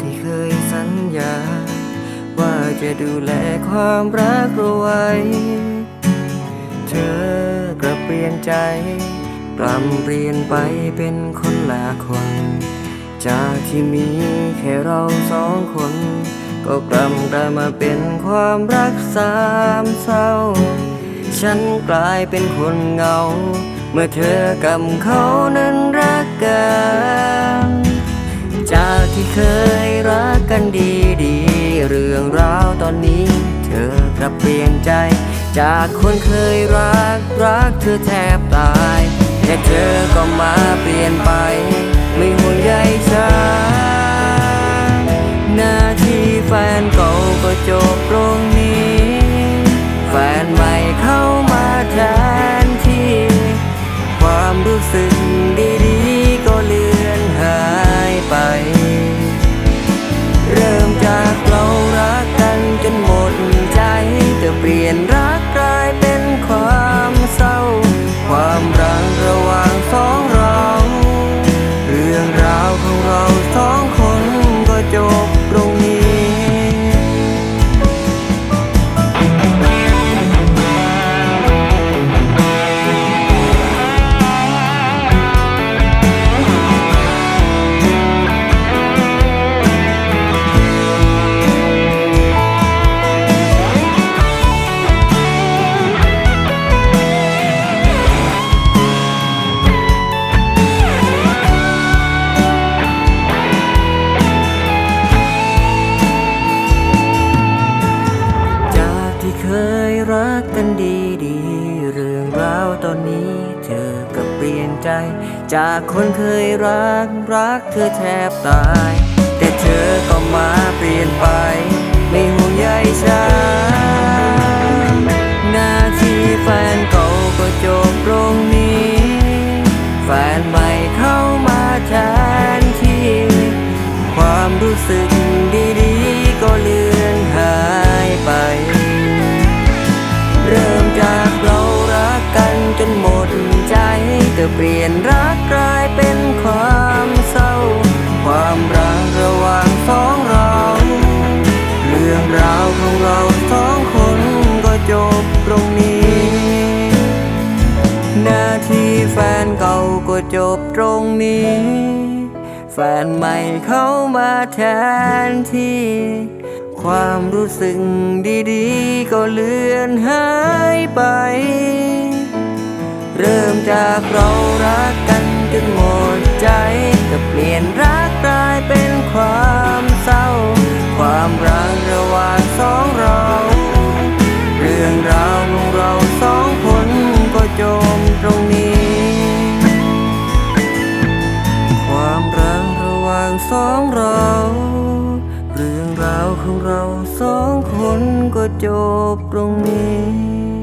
ที่เคยสัญญา ว่าจะดูแลความรักรไว้ เธอกลับเปลี่ยนใจกลับเปลี่ยนไปเป็นคนละคน จากที่มีแค่เราสองคน ก็กลับกลายมาเป็นความรักสามเศร้า ฉันกลายเป็นคนเงา เมื่อเธอกับเขานั้นรักกัน จากที่เคยรักกันดีดีเรื่องราวตอนนี้ เธอกลับเปลี่ยนใจ จากคนเคยรักรักเธอแทบตายแต่เธอก็มาเปลี่ยนไป ไม่ห่วงใยฉัน รักกันดีดีเรื่องราวตอนนี้ เธอก็เปลี่ยนใจ จากคนเคยรักรักเธอแทบตาย แต่เธอก็มาเปลี่ยนไป ไม่ห่วงใยฉัน จบตรงนี้ แฟนใหม่เขามาแทนที่ ความรู้สึกดีๆ ก็เลือนหายไป เริ่มจากเรารักกันจนหมดใจก็เปลี่ยนรักกลายเป็นความเศร้า ความรักระหว่างสองเรา เราสองคนก็จบตรงนี้